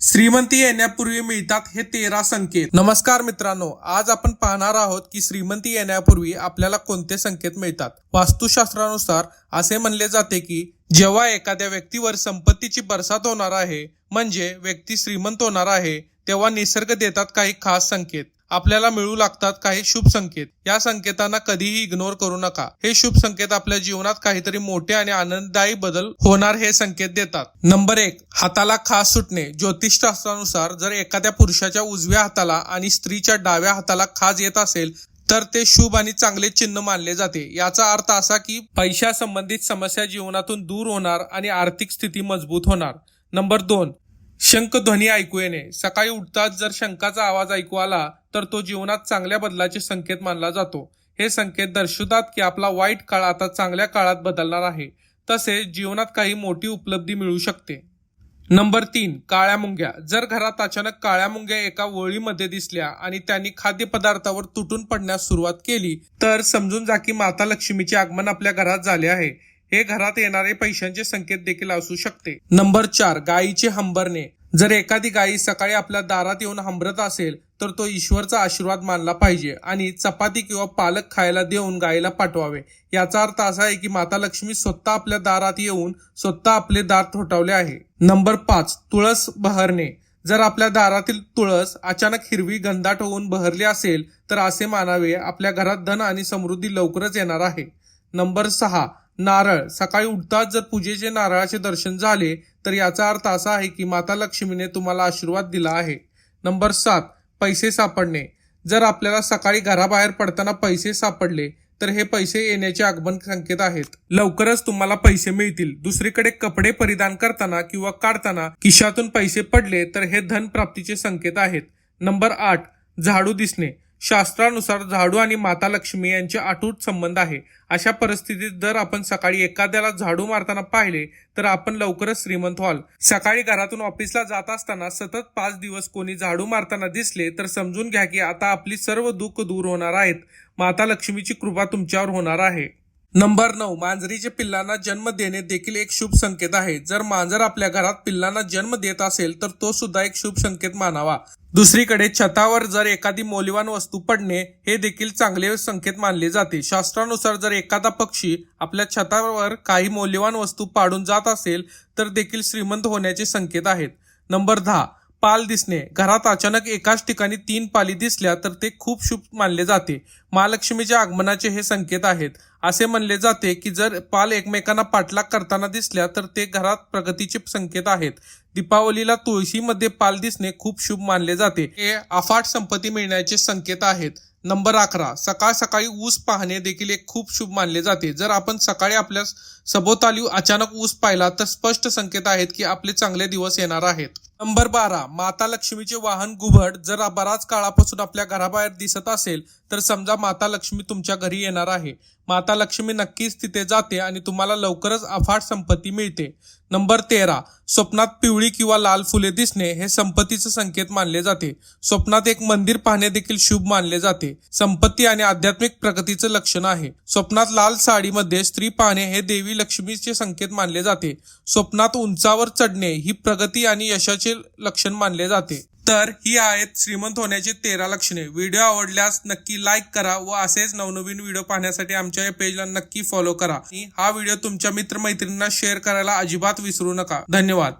श्रीमंती येण्यापूर्वी मिळतात हे तेरा संकेत. नमस्कार मित्रांनो आज आपण पाहणार आहोत की श्रीमंती येण्यापूर्वी आपल्याला कोणते संकेत मिळतात? वास्तुशास्त्रानुसार असे म्हणले जाते की जेव्हा एखाद्या व्यक्तीवर संपत्तीची बरसात होणार आहे म्हणजे व्यक्ती श्रीमंत होणार आहे तेव्हा निसर्ग देतात काही खास संकेत. आपल्याला मिळू लागतात काही शुभ संकेत. या संकेतांना कधीही इग्नोर करू नका. हे शुभ संकेत आपल्या जीवनात काहीतरी मोठे आणि आनंददायी बदल होणार हे संकेत देतात. नंबर एक हाताला खास सुटणे. ज्योतिषशास्त्रानुसार जर एखाद्या पुरुषाच्या उजव्या हाताला आणि स्त्रीच्या डाव्या हाताला खाज येत असेल तर ते शुभ आणि चांगले चिन्ह मानले जाते. याचा अर्थ असा की पैशा संबंधित समस्या जीवनातून दूर होणार आणि आर्थिक स्थिती मजबूत होणार. नंबर दोन शंख ध्वनी ऐकू येणे. सकाळी उठताच जर शंखाचा आवाज ऐकू आला तर तो जीवनात चांगल्या बदलाचे संकेत मानला जातो. हे संकेत दर्शवतात की आपला वाईट काळ आता चांगल्या काळात बदलणार आहे. तसेच जीवनात काही मोठी उपलब्धी मिळू शकते. नंबर तीन काळ्या मुंग्या. जर घरात अचानक काळ्या मुंग्या एका वळीमध्ये दिसल्या आणि त्यांनी खाद्यपदार्थावर तुटून पडण्यास सुरुवात केली तर समजून जा की माता लक्ष्मीचे आगमन आपल्या घरात झाले आहे. हे घरात येणारे पैशांचे संकेत देखील असू शकते. नंबर चार गायीचे हंबरणे. जर एखादी गायी सकाळी आपल्या दारात येऊन हंबरत असेल तर तो ईश्वरचा आशीर्वाद मानला पाहिजे आणि चपाती किंवा पालक खायला देऊन गायीला पाठवावे. याचा अर्थ असा आहे की माता लक्ष्मी स्वतः आपल्या दारात येऊन स्वतः आपले दार थोटावले आहे. नंबर पाच तुळस बहरणे. जर आपल्या दारातील तुळस अचानक हिरवी गंधाट होऊन बहरली असेल तर असे मानावे आपल्या घरात धन आणि समृद्धी लवकरच येणार आहे. नंबर सहा नारळ. सकाळी उठताच जर पूजेचे नारळाचे दर्शन झाले तर याचा अर्थ असा आहे की माता लक्ष्मीने तुम्हाला आशीर्वाद दिला आहे. नंबर सात पैसे सापडणे. जर आपल्याला सकाळी घराबाहेर पडताना पैसे सापडले तर हे पैसे येण्याचे आगमन संकेत आहेत. लवकरच तुम्हाला पैसे मिळतील. दुसरीकडे कपडे परिधान करताना किंवा काढताना खिशातून पैसे पडले तर हे धन प्राप्तीचे संकेत आहेत. नंबर आठ झाडू दिसणे. शास्त्रानुसार झाडू आणि माता लक्ष्मी यांचे अटूट संबंध आहे. अशा परिस्थितीत जर आपण सकाळी एखाद्याला झाडू मारताना पाहिले तर आपण लवकरच श्रीमंत व्हाल. सकाळी घरातून ऑफिसला जात असताना सतत पाच दिवस कोणी झाडू मारताना दिसले तर समजून घ्या की आता आपली सर्व दुःख दूर होणार आहेत. माता लक्ष्मीची कृपा तुमच्यावर होणार आहे. नंबर नऊ मांजरीच्या पिल्लांना जन्म देणे देखील एक शुभ संकेत आहे. जर मांजर आपल्या घरात पिल्लांना जन्म देत असेल तर तो सुद्धा एक शुभ संकेत मानावा. दुसरीकडे छतावर जर एखादी मौल्यवान वस्तू पडणे हे देखील चांगले संकेत मानले जाते. शास्त्रानुसार जर एखादा पक्षी आपल्या छतावर काही मौल्यवान वस्तू पाडून जात असेल तर देखील श्रीमंत होण्याचे संकेत आहेत. नंबर दहा पाल दिसणे. घरात अचानक एकाच ठिकाणी तीन पाली दिसल्या तर ते खूप शुभ मानले जाते. महालक्ष्मीच्या आगमनाचे हे संकेत आहेत. असे म्हणले जाते की जर पाल एकमेकांना पाठलाग करताना दिसल्या तर ते घरात प्रगतीचे संकेत आहेत. दीपावलीला तुळशीमध्ये पाल दिसणे खूप शुभ मानले जाते. हे अफाट संपत्ती मिळण्याचे संकेत आहेत. नंबर अकरा. सकाळ सकाळी ऊस पाहणे देखील एक खूप शुभ मानले जाते. जर आपण सकाळी आपल्या सभोवताली अचानक ऊस पाहिला तर स्पष्ट संकेत आहेत की आपले चांगले दिवस येणार आहेत. नंबर बारा माता लक्ष्मीचे वाहन घुबड जर बराच काळापासून आपल्या घराबाहेर दिसत असेल तर समजा माता लक्ष्मी तुमच्या घरी येणार आहे. माता लक्ष्मी नक्कीच तिथे जाते आणि तुम्हाला लवकरच अफाट संपत्ती मिळते. नंबर तेरा स्वप्नात पिवळी किंवा लाल फुले दिसणे हे संपत्तीचे संकेत मानले जाते. स्वप्नात एक मंदिर पाहणे देखील शुभ मानले जाते. संपत्ती आणि आध्यात्मिक प्रगतीचे लक्षण आहे. स्वप्नात लाल साडीमध्ये स्त्री पाहणे हे देवी लक्ष्मीचे संकेत मानले जाते. स्वप्नात उंचावर चढणे ही प्रगती आणि यशाचे लक्षण मानले जाते. तर ही आहेत श्रीमंत होण्याची तेरा लक्षणे. व्हिडिओ आवडल्यास नक्की लाईक करा व असेच नवनवीन व्हिडिओ पाहण्यासाठी आमच्या या पेजला नक्की फॉलो करा. आणि हा व्हिडिओ तुमच्या मित्रमैत्रिणींना शेअर करायला अजिबात विसरू नका. धन्यवाद.